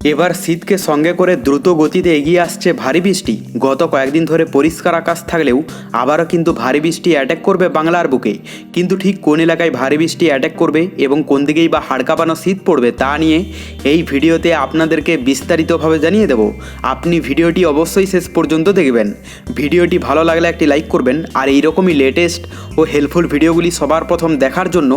এবার শীতকে সঙ্গে করে দ্রুত গতিতে এগিয়ে আসছে ভারী বৃষ্টি। গত কয়েকদিন ধরে পরিষ্কার আকাশ থাকলেও আবারও কিন্তু ভারী বৃষ্টি অ্যাটাক করবে বাংলার বুকে। কিন্তু ঠিক কোন এলাকায় ভারী বৃষ্টি অ্যাটাক করবে এবং কোন দিকেই বা হাড়কাপানো শীত পড়বে তা নিয়ে এই ভিডিওতে আপনাদেরকে বিস্তারিতভাবে জানিয়ে দেব। আপনি ভিডিওটি অবশ্যই শেষ পর্যন্ত দেখবেন। ভিডিওটি ভালো লাগলে একটি লাইক করবেন আর এইরকমই লেটেস্ট ও হেল্পফুল ভিডিওগুলি সবার প্রথম দেখার জন্য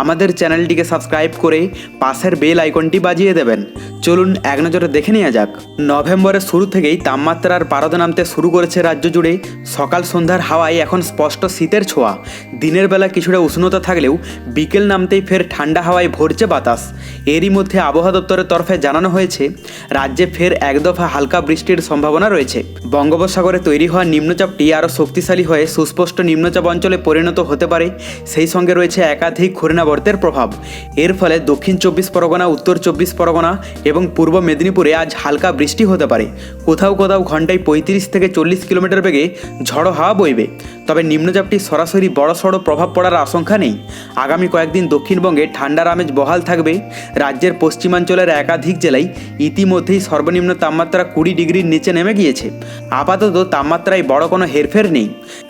আমাদের চ্যানেলটিকে সাবস্ক্রাইব করে পাশের বেল আইকনটি বাজিয়ে দেবেন। চলুন এক নজরে দেখে নেওয়া যাক। নভেম্বরের শুরু থেকেই তাপমাত্রার পারদ নামতে শুরু করেছে রাজ্য জুড়ে সকাল সন্ধ্যার হাওয়ায় এখন স্পষ্ট শীতের ছোঁয়া। দিনের বেলা কিছুটা উষ্ণতা থাকলেও বিকেল নামতেই ফের ঠান্ডা হাওয়ায় ভরছে বাতাস। এরই মধ্যে আবহাওয়া দপ্তরের তরফে জানানো হয়েছে, রাজ্যে ফের এক দফা হালকা বৃষ্টির সম্ভাবনা রয়েছে। বঙ্গোপসাগরে তৈরি হওয়া নিম্নচাপটি আরও শক্তিশালী হয়ে সুস্পষ্ট নিম্নচাপ অঞ্চলে পরিণত হতে পারে, সেই সঙ্গে রয়েছে একাধিক ঘূর্ণাবর্তের প্রভাব। এর ফলে দক্ষিণ চব্বিশ পরগনা, উত্তর চব্বিশ পরগনা এবং পূর্ব মেদিনীপুরে আজ হালকা বৃষ্টি হতে পারে। কোথাও কোথাও ঘন্টায় পঁয়ত্রিশ থেকে চল্লিশ কিলোমিটার বেগে ঝড়ো হাওয়া বইবে। তবে নিম্নচাপটি সরাসরি বড়সড় প্রভাব পড়ার আশঙ্কা নেই। আগামী কয়েকদিন দক্ষিণবঙ্গে ঠান্ডার আমেজ বহাল থাকবে। রাজ্যের পশ্চিমাঞ্চলের একাধিক জেলায় ইতিমধ্যেই সর্বনিম্ন তাপমাত্রা কুড়ি ডিগ্রির নিচে নেমে গিয়েছে। আপাতত তাপমাত্রায় বড় কোনো হেরফের নেই।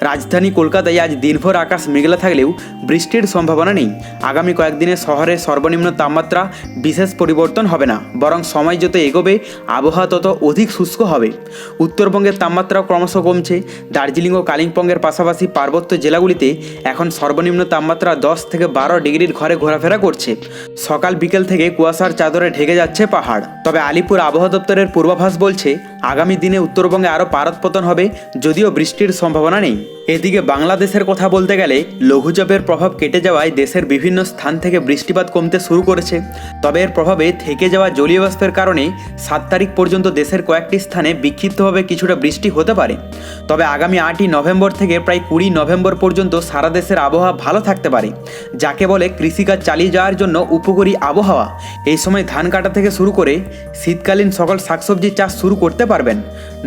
রাজধানী কলকাতায় আজ দিনভর আকাশ মেঘলা থাকলেও বৃষ্টির সম্ভাবনা নেই। আগামী কয়েকদিনে শহরের সর্বনিম্ন তাপমাত্রা বিশেষ পরিবর্তন হবে না, বরং সময় যত এগোবে, আবহাওয়া তত অধিক শুষ্ক হবে। উত্তরবঙ্গের তাপমাত্রাও ক্রমশ কমছে। দার্জিলিং ও কালিম্পংয়ের পাশাপাশি পার্বত্য জেলাগুলিতে এখন সর্বনিম্ন তাপমাত্রা দশ থেকে বারো ডিগ্রির ঘরে ঘোরাফেরা করছে। সকাল বিকেল থেকে কুয়াশার চাদরে ঢেকে যাচ্ছে পাহাড়। তবে আলিপুর আবহাওয়া দপ্তরের পূর্বাভাস বলছে আগামী দিনে উত্তরবঙ্গে আরও পারদপতন হবে, যদিও বৃষ্টির সম্ভাবনা নেই। এদিকে বাংলাদেশের কথা বলতে গেলে, লঘুচাপের প্রভাব কেটে যাওয়ায় দেশের বিভিন্ন স্থান থেকে বৃষ্টিপাত কমতে শুরু করেছে। তবে এর প্রভাবে থেকে যাওয়া জলীয় বাষ্পের কারণে সাত তারিখ পর্যন্ত দেশের কয়েকটি স্থানে বিক্ষিপ্তভাবে কিছুটা বৃষ্টি হতে পারে। তবে আগামী আটই নভেম্বর থেকে প্রায় কুড়ি নভেম্বর পর্যন্ত সারা দেশের আবহাওয়া ভালো থাকতে পারে, যাকে বলে কৃষিকাজ চালিয়ে যাওয়ার জন্য উপকারী আবহাওয়া। এই সময় ধান কাটা থেকে শুরু করে শীতকালীন সকল শাকসবজি চাষ শুরু করতে পারবেন।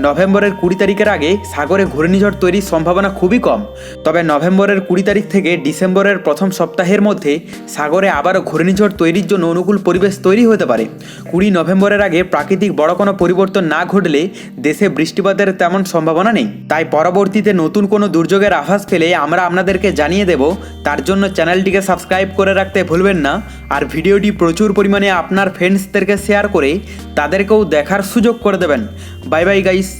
নভেম্বরের কুড়ি তারিখের আগে সাগরে ঘূর্ণিঝড় তৈরির সম্ভাবনা খুবই কম। তবে নভেম্বরের কুড়ি তারিখ থেকে ডিসেম্বরের প্রথম সপ্তাহের মধ্যে সাগরে আবারও ঘূর্ণিঝড় তৈরির জন্য অনুকূল পরিবেশ তৈরি হতে পারে। কুড়ি নভেম্বরের আগে প্রাকৃতিক বড় কোনো পরিবর্তন না ঘটলে দেশে বৃষ্টিপাতের তেমন সম্ভাবনা নেই। তাই পরবর্তীতে নতুন কোনো দুর্যোগের আভাস পেলে আমরা আপনাদেরকে জানিয়ে দেব। তার জন্য চ্যানেলটিকে সাবস্ক্রাইব করে রাখতে ভুলবেন না। আর ভিডিওটি প্রচুর পরিমাণে আপনার ফ্রেন্ডসদেরকে শেয়ার করে তাদেরকেও দেখার সুযোগ করে দেবেন। Bye bye guys